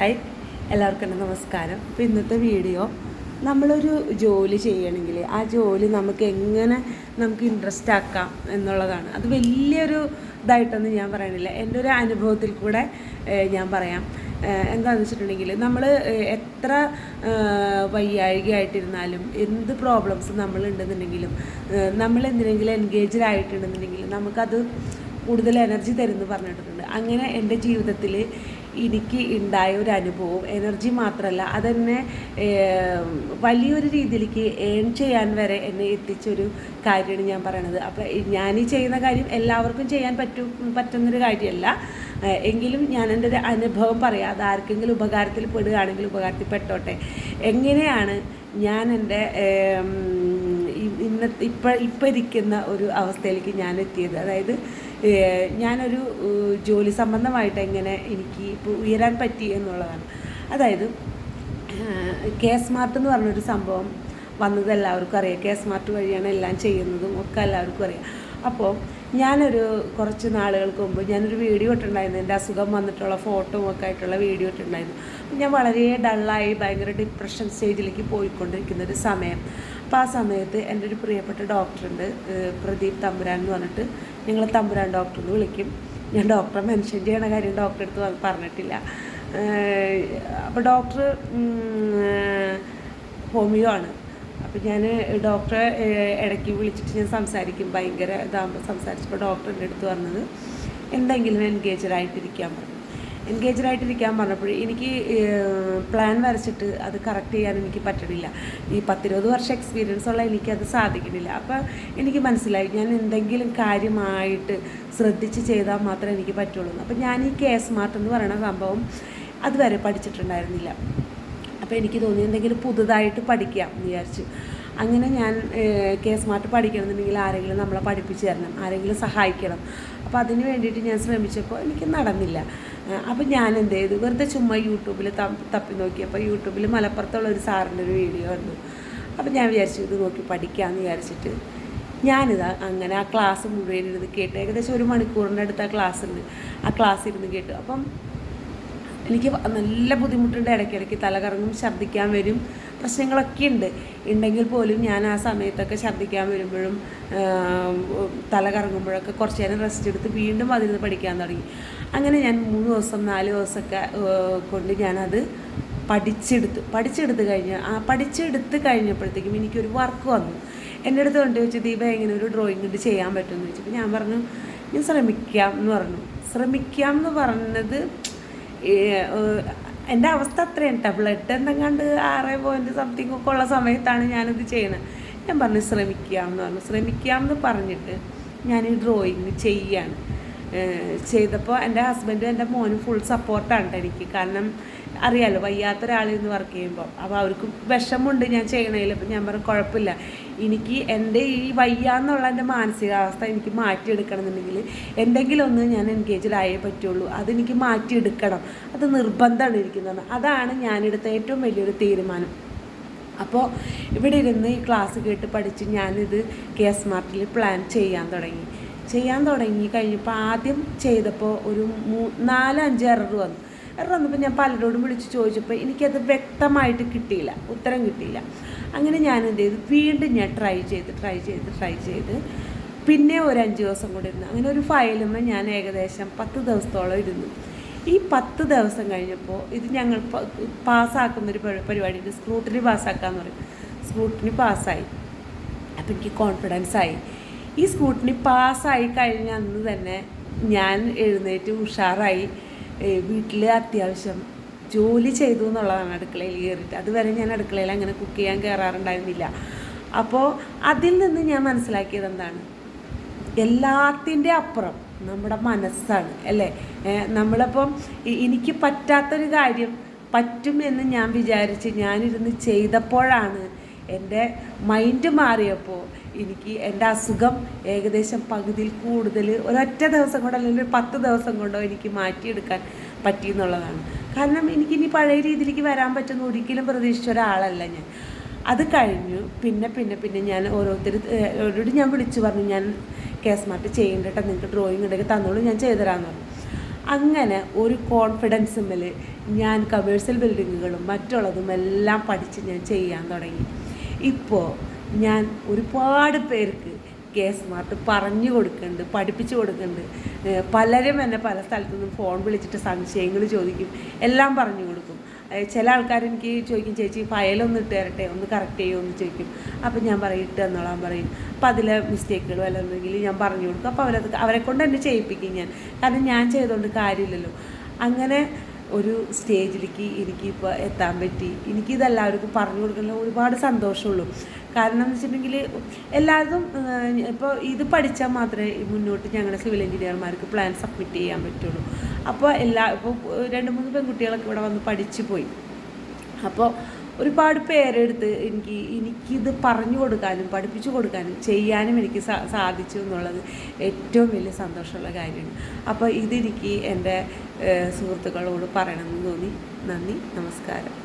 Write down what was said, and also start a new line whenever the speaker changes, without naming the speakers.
Hi. എല്ലാവർക്കും എന്റെ നമസ്കാരം. അപ്പോൾ ഇന്നത്തെ വീഡിയോ നമ്മളൊരു ജോലി ചെയ്യണമെങ്കിൽ ആ ജോലി നമുക്ക് എങ്ങനെ നമുക്ക് ഇൻട്രസ്റ്റ് ആക്കാം എന്നുള്ളതാണ്. അത് വലിയൊരു ഇതായിട്ടൊന്നും ഞാൻ പറയണില്ല എന്റെ ഒരു അനുഭവത്തിൽ കൂടെ ഞാൻ പറയാം. എന്താണെന്ന് വെച്ചിട്ടുണ്ടെങ്കിൽ നമ്മൾ എത്ര വയ്യായികയായിട്ടിരുന്നാലും എന്ത് പ്രോബ്ലംസ് നമ്മളുണ്ടെന്നുണ്ടെങ്കിലും നമ്മൾ എന്തിനെങ്കിലും എൻഗേജ്ഡ് ആയിട്ടുണ്ടെന്നുണ്ടെങ്കിലും നമുക്കത് കൂടുതൽ എനർജി തരുമെന്ന് പറഞ്ഞിട്ടുണ്ട്. അങ്ങനെ എന്റെ ജീവിതത്തിൽ എനിക്ക് ഉണ്ടായ ഒരു അനുഭവം എനർജി മാത്രമല്ല അതെന്നെ വലിയൊരു രീതിയിലേക്ക് ഏൺ ചെയ്യാൻ വരെ എന്നെ എത്തിച്ചൊരു കാര്യമാണ് ഞാൻ പറയണത്. അപ്പോൾ ഞാൻ ഈ ചെയ്യുന്ന കാര്യം എല്ലാവർക്കും ചെയ്യാൻ പറ്റും പറ്റുന്നൊരു കാര്യമല്ല എങ്കിലും ഞാൻ എന്റെ ഒരു അനുഭവം പറയാം. അത് ആർക്കെങ്കിലും ഉപകാരത്തിൽ പെടുകയാണെങ്കിൽ ഉപകാരത്തിൽ പെട്ടോട്ടെ എങ്ങനെയാണ് ഞാൻ എന്റെ ഇന്ന ഇപ്പോൾ ഇപ്പോൾ ഇപ്പം ഇപ്പം ഇരിക്കുന്ന ഒരു അവസ്ഥയിലേക്ക് ഞാൻ എത്തിയത്? അതായത് ഞാനൊരു ജോലി സംബന്ധമായിട്ട് എങ്ങനെ എനിക്ക് ഇപ്പോൾ ഉയരാൻ പറ്റി എന്നുള്ളതാണ്. അതായത് കെ സ്മാർട്ട് എന്ന് പറഞ്ഞൊരു സംഭവം വന്നത് എല്ലാവർക്കും അറിയാം. കെ സ്മാർട്ട് വഴിയാണ് എല്ലാം ചെയ്യുന്നതും ഒക്കെ എല്ലാവർക്കും അറിയാം. അപ്പോൾ ഞാനൊരു കുറച്ച് നാളുകൾക്ക് മുമ്പ് ഞാനൊരു വീഡിയോ ഇട്ടുണ്ടായിരുന്നു എന്റെ അസുഖം വന്നിട്ടുള്ള ഫോട്ടോ ഒക്കെ ആയിട്ടുള്ള വീഡിയോ ഇട്ടുണ്ടായിരുന്നു ഞാൻ വളരെ ഡള്ളായി ഭയങ്കര ഡിപ്രഷൻ സ്റ്റേജിലേക്ക് പോയിക്കൊണ്ടിരിക്കുന്ന ഒരു സമയം. അപ്പോൾ ആ സമയത്ത് എന്റെ ഒരു പ്രിയപ്പെട്ട ഡോക്ടറുണ്ട് പ്രദീപ് തമ്പുരാൻ എന്ന് പറഞ്ഞിട്ട്. ഞങ്ങൾ തമ്പുരാൻ ഡോക്ടർ വിളിക്കും. ഞാൻ ഡോക്ടറെ മെൻഷൻ ചെയ്യണ കാര്യം ഡോക്ടറെ അടുത്ത് പറഞ്ഞിട്ടില്ല. അപ്പോൾ ഡോക്ടർ ഹോമിയോ ആണ്. അപ്പോൾ ഞാൻ ഡോക്ടറെ ഇടയ്ക്ക് വിളിച്ചിട്ട് ഞാൻ സംസാരിക്കും. ഭയങ്കര ഇതാകുമ്പോൾ സംസാരിച്ചപ്പോൾ ഡോക്ടർ എന്റെ അടുത്ത് പറഞ്ഞത് എന്തെങ്കിലും എൻഗേജഡ് ആയിട്ടിരിക്കാൻ പറഞ്ഞു എൻഗേജഡ് ആയിട്ടിരിക്കാൻ പറഞ്ഞപ്പോൾ എനിക്ക് പ്ലാൻ വരച്ചിട്ട് അത് കറക്റ്റ് ചെയ്യാൻ എനിക്ക് പറ്റണില്ല. ഈ പത്തിരുപത് വർഷം എക്സ്പീരിയൻസ് ഉള്ള എനിക്കത് സാധിക്കണില്ല. അപ്പോൾ എനിക്ക് മനസ്സിലായി. ഞാൻ എന്തെങ്കിലും കാര്യമായിട്ട് ശ്രദ്ധിച്ച് ചെയ്താൽ മാത്രമേ എനിക്ക് പറ്റുള്ളൂ. അപ്പോൾ ഞാൻ ഈ കെ സ്മാർട്ട് എന്ന് പറയുന്ന സംഭവം അതുവരെ പഠിച്ചിട്ടുണ്ടായിരുന്നില്ല. അപ്പോൾ എനിക്ക് തോന്നി എന്തെങ്കിലും പുതുതായിട്ട് പഠിക്കാം എന്ന് വിചാരിച്ചു. അങ്ങനെ ഞാൻ കെ സ്മാർട്ട് പഠിക്കണമെന്നുണ്ടെങ്കിൽ ആരെങ്കിലും നമ്മളെ പഠിപ്പിച്ച് തരണം. ആരെങ്കിലും സഹായിക്കണം. അപ്പോൾ അതിന് വേണ്ടിയിട്ട് ഞാൻ ശ്രമിച്ചപ്പോൾ എനിക്ക് നടന്നില്ല. അപ്പോൾ ഞാൻ എന്ത് ചെയ്തു? വെറുതെ ചുമ്മാ യൂട്യൂബിൽ തപ്പി നോക്കിയപ്പോൾ യൂട്യൂബിൽ മലപ്പുറത്തുള്ള ഒരു സാറിന്റെ ഒരു വീഡിയോ വന്നു അപ്പോൾ ഞാൻ വിചാരിച്ചു ഇത് നോക്കി പഠിക്കാമെന്ന് വിചാരിച്ചിട്ട് ഞാനിത് അങ്ങനെ ആ ക്ലാസ് മുഴുവൻ ഇരുന്ന് കേട്ട്. ഏകദേശം ഒരു മണിക്കൂറിന്റെ അടുത്ത് ആ ക്ലാസ് ഉണ്ട്. ആ ക്ലാസ് ഇരുന്ന് കേട്ടു. അപ്പം എനിക്ക് നല്ല ബുദ്ധിമുട്ടുണ്ട് ഇടയ്ക്കിടയ്ക്ക് തലകറങ്ങും ഛർദ്ദിക്കാൻ വരും പ്രശ്നങ്ങളൊക്കെ ഉണ്ട്. ഉണ്ടെങ്കിൽ പോലും ഞാൻ ആ സമയത്തൊക്കെ ഛർദ്ദിക്കാൻ വരുമ്പോഴും തലകറങ്ങുമ്പോഴൊക്കെ തല കറങ്ങുമ്പോഴൊക്കെ കുറച്ച് നേരം റെസ്റ്റ് എടുത്ത് വീണ്ടും അതിൽ നിന്ന് പഠിക്കാൻ തുടങ്ങി. അങ്ങനെ ഞാൻ മൂന്ന് ദിവസം നാല് ദിവസമൊക്കെ കൊണ്ട് ഞാനത് പഠിച്ചെടുത്തു. പഠിച്ചെടുത്ത് കഴിഞ്ഞ് ആ പഠിച്ചെടുത്ത് കഴിഞ്ഞപ്പോഴത്തേക്കും എനിക്കൊരു വർക്ക് വന്നു. എന്റെ അടുത്ത് കൊണ്ട് വെച്ച് ദീപ എങ്ങനെ ഒരു ഡ്രോയിങ് ഇത് ചെയ്യാൻ പറ്റുമെന്ന്? ചോദിച്ചപ്പോൾ ഞാൻ പറഞ്ഞു ഞാൻ ശ്രമിക്കാം എന്ന് പറഞ്ഞു. ശ്രമിക്കാം എന്ന് പറഞ്ഞത് എന്റെ അവസ്ഥ അത്രയും കേട്ടോ ബ്ലഡ് എന്തെങ്ങാണ്ട് ആറ് പോയിന്റ് സംതിങ് ഒക്കെ ഉള്ള സമയത്താണ് ഞാനിത് ചെയ്യണത്. ഞാൻ പറഞ്ഞു ശ്രമിക്കാമെന്ന് പറഞ്ഞു. ശ്രമിക്കാമെന്ന് പറഞ്ഞിട്ട് ഞാൻ ഈ ഡ്രോയിങ് ചെയ്യാണ്. ചെയ്തപ്പോൾ എന്റെ ഹസ്ബൻഡും എന്റെ മോനും ഫുൾ സപ്പോർട്ടാണ് ട്ടോ എനിക്ക്. കാരണം അറിയാലോ വയ്യാത്ത ഒരാളിൽ നിന്ന് വർക്ക് ചെയ്യുമ്പോൾ അപ്പോൾ അവർക്ക് വിഷമമുണ്ട് ഞാൻ ചെയ്യണതിൽ അപ്പം ഞാൻ പറഞ്ഞു കുഴപ്പമില്ല. എനിക്ക് എന്റെ ഈ വയ്യാന്നുള്ള എന്റെ മാനസികാവസ്ഥ എനിക്ക് മാറ്റിയെടുക്കണം എന്നുണ്ടെങ്കിൽ എന്തെങ്കിലും ഒന്ന് ഞാൻ എൻഗേജിലായേ പറ്റുള്ളൂ. അതെനിക്ക് മാറ്റിയെടുക്കണം. അത് നിർബന്ധമാണ് ഇരിക്കുന്നത്. അതാണ് ഞാനെടുത്ത ഏറ്റവും വലിയൊരു തീരുമാനം. അപ്പോൾ ഇവിടെ ഇരുന്ന് ഈ ക്ലാസ് കേട്ട് പഠിച്ച് ഞാനിത് കെ എസ് മാർട്ടിൽ പ്ലാൻ ചെയ്യാൻ തുടങ്ങി. ചെയ്യാൻ തുടങ്ങി കഴിഞ്ഞപ്പോൾ ആദ്യം ചെയ്തപ്പോൾ ഒരു മൂ നാല് അഞ്ച് എറർ വന്നു. എറർ വന്നപ്പോൾ ഞാൻ പലരോടും വിളിച്ച് ചോദിച്ചപ്പോൾ എനിക്കത് വ്യക്തമായിട്ട് കിട്ടിയില്ല. ഉത്തരം കിട്ടിയില്ല. അങ്ങനെ ഞാൻ എന്ത് ചെയ്തു വീണ്ടും ഞാൻ ട്രൈ ചെയ്ത് ട്രൈ ചെയ്ത് ട്രൈ ചെയ്ത്. പിന്നെ ഒരു അഞ്ച് ദിവസം കൂടി ഇരുന്നു. അങ്ങനെ ഒരു ഫയലും ഞാൻ ഏകദേശം പത്ത് ദിവസത്തോളം ഇരുന്നു. ഈ പത്ത് ദിവസം കഴിഞ്ഞപ്പോൾ ഇത് ഞങ്ങൾ പാസ്സാക്കുന്ന ഒരു പരിപാടി പരിപാടിയുണ്ട് സ്ക്രൂട്ടിനി പാസ്സാക്കാന്ന് പറയും. സ്ക്രൂട്ടിനി പാസ്സായി. അപ്പം എനിക്ക് കോൺഫിഡൻസ് ആയി. ഈ സ്കൂട്ടിനി പാസ്സായി കഴിഞ്ഞ അന്ന് തന്നെ ഞാൻ എഴുന്നേറ്റ് ഉഷാറായി. വീട്ടിൽ അത്യാവശ്യം ജോലി ചെയ്തു എന്നുള്ളതാണ് അടുക്കളയിൽ കയറിയിട്ട്. അതുവരെ ഞാൻ അടുക്കളയിൽ അങ്ങനെ കുക്ക് ചെയ്യാൻ കയറാറുണ്ടായിരുന്നില്ല അപ്പോൾ അതിൽ നിന്ന് ഞാൻ മനസ്സിലാക്കിയത് എന്താണ്? എല്ലാത്തിന്റെ അപ്പുറം നമ്മുടെ മനസ്സാണ് അല്ലേ? നമ്മളിപ്പം എനിക്ക് പറ്റാത്തൊരു കാര്യം പറ്റും എന്ന് ഞാൻ വിചാരിച്ച് ഞാനിരുന്ന് ചെയ്തപ്പോഴാണ് എന്റെ മൈൻഡ് മാറിയപ്പോൾ എനിക്ക് എന്റെ അസുഖം ഏകദേശം പകുതിയിൽ കൂടുതൽ ഒരൊറ്റ ദിവസം കൊണ്ടോ അല്ലെങ്കിൽ ഒരു പത്ത് ദിവസം കൊണ്ടോ എനിക്ക് മാറ്റിയെടുക്കാൻ പറ്റി എന്നുള്ളതാണ്. കാരണം എനിക്കിനി പഴയ രീതിയിലേക്ക് വരാൻ പറ്റുന്ന ഒരിക്കലും പ്രതീക്ഷിച്ച ഒരാളല്ല ഞാൻ. അത് കഴിഞ്ഞു. പിന്നെ പിന്നെ പിന്നെ ഞാൻ ഓരോരുത്തർ ഓരോട് ഞാൻ വിളിച്ചു പറഞ്ഞു ഞാൻ കെ സ്മാർട്ട് ചെയ്യേണ്ടട്ടോ നിങ്ങൾക്ക് ഡ്രോയിങ് ഉണ്ടെങ്കിൽ തന്നോളൂ ഞാൻ ചെയ്തുതരാമെന്ന് പറഞ്ഞു. അങ്ങനെ ഒരു കോൺഫിഡൻസുമ്മൽ ഞാൻ കമേഴ്സ്യൽ ബിൽഡിങ്ങുകളും മറ്റുള്ളതും എല്ലാം പഠിച്ച് ഞാൻ ചെയ്യാൻ തുടങ്ങി. ഇപ്പോൾ ഞാൻ ഒരുപാട് പേർക്ക് കെ സ്മാർട്ട് പറഞ്ഞു കൊടുക്കുന്നുണ്ട് പഠിപ്പിച്ചു കൊടുക്കുന്നുണ്ട്. പലരും എന്നെ പല സ്ഥലത്തു നിന്നും ഫോൺ വിളിച്ചിട്ട് സംശയങ്ങൾ ചോദിക്കും എല്ലാം പറഞ്ഞു കൊടുക്കും. ചില ആൾക്കാർ എനിക്ക് ചോദിക്കും ചേച്ചി ഫയലൊന്ന് ഇട്ട് തരട്ടെ? ഒന്ന് കറക്റ്റ് ചെയ്യുമോ എന്ന് ചോദിക്കും. അപ്പോൾ ഞാൻ പറയും ഇട്ട് തന്നോളാൻ പറയും. അപ്പം അതിലെ മിസ്റ്റേക്കുകൾ വല്ല ഉണ്ടെങ്കിൽ ഞാൻ പറഞ്ഞു കൊടുക്കും. അപ്പോൾ അവരത് അവരെ കൊണ്ട് തന്നെ ചെയ്യിപ്പിക്കും ഞാൻ. കാരണം ഞാൻ ചെയ്തുകൊണ്ട് കാര്യമില്ലല്ലോ. അങ്ങനെ ഒരു സ്റ്റേജിലേക്ക് എനിക്കിപ്പോൾ എത്താൻ പറ്റി. എനിക്കിതെല്ലാവർക്കും പറഞ്ഞു കൊടുക്കുന്ന ഒരുപാട് സന്തോഷമുള്ളൂ. കാരണം എന്ന് വെച്ചിട്ടുണ്ടെങ്കിൽ എല്ലാവരും ഇപ്പോൾ ഇത് പഠിച്ചാൽ മാത്രമേ മുന്നോട്ട് ഞങ്ങളുടെ സിവിൽ എഞ്ചിനീയർമാർക്ക് പ്ലാൻ സബ്മിറ്റ് ചെയ്യാൻ പറ്റുള്ളൂ. അപ്പോൾ എല്ലാ ഇപ്പോൾ രണ്ട് മൂന്ന് പെൺകുട്ടികളൊക്കെ ഇവിടെ വന്ന് പഠിച്ചു പോയി. അപ്പോൾ ഒരുപാട് പേരെടുത്ത് എനിക്ക് എനിക്കിത് പറഞ്ഞു കൊടുക്കാനും പഠിപ്പിച്ചു കൊടുക്കാനും ചെയ്യാനും എനിക്ക് സാധിച്ചു എന്നുള്ളത് ഏറ്റവും വലിയ സന്തോഷമുള്ള കാര്യമാണ്. അപ്പോൾ ഇതെനിക്ക് എന്റെ സുഹൃത്തുക്കളോട് പറയണമെന്ന് തോന്നി. നന്ദി. നമസ്കാരം.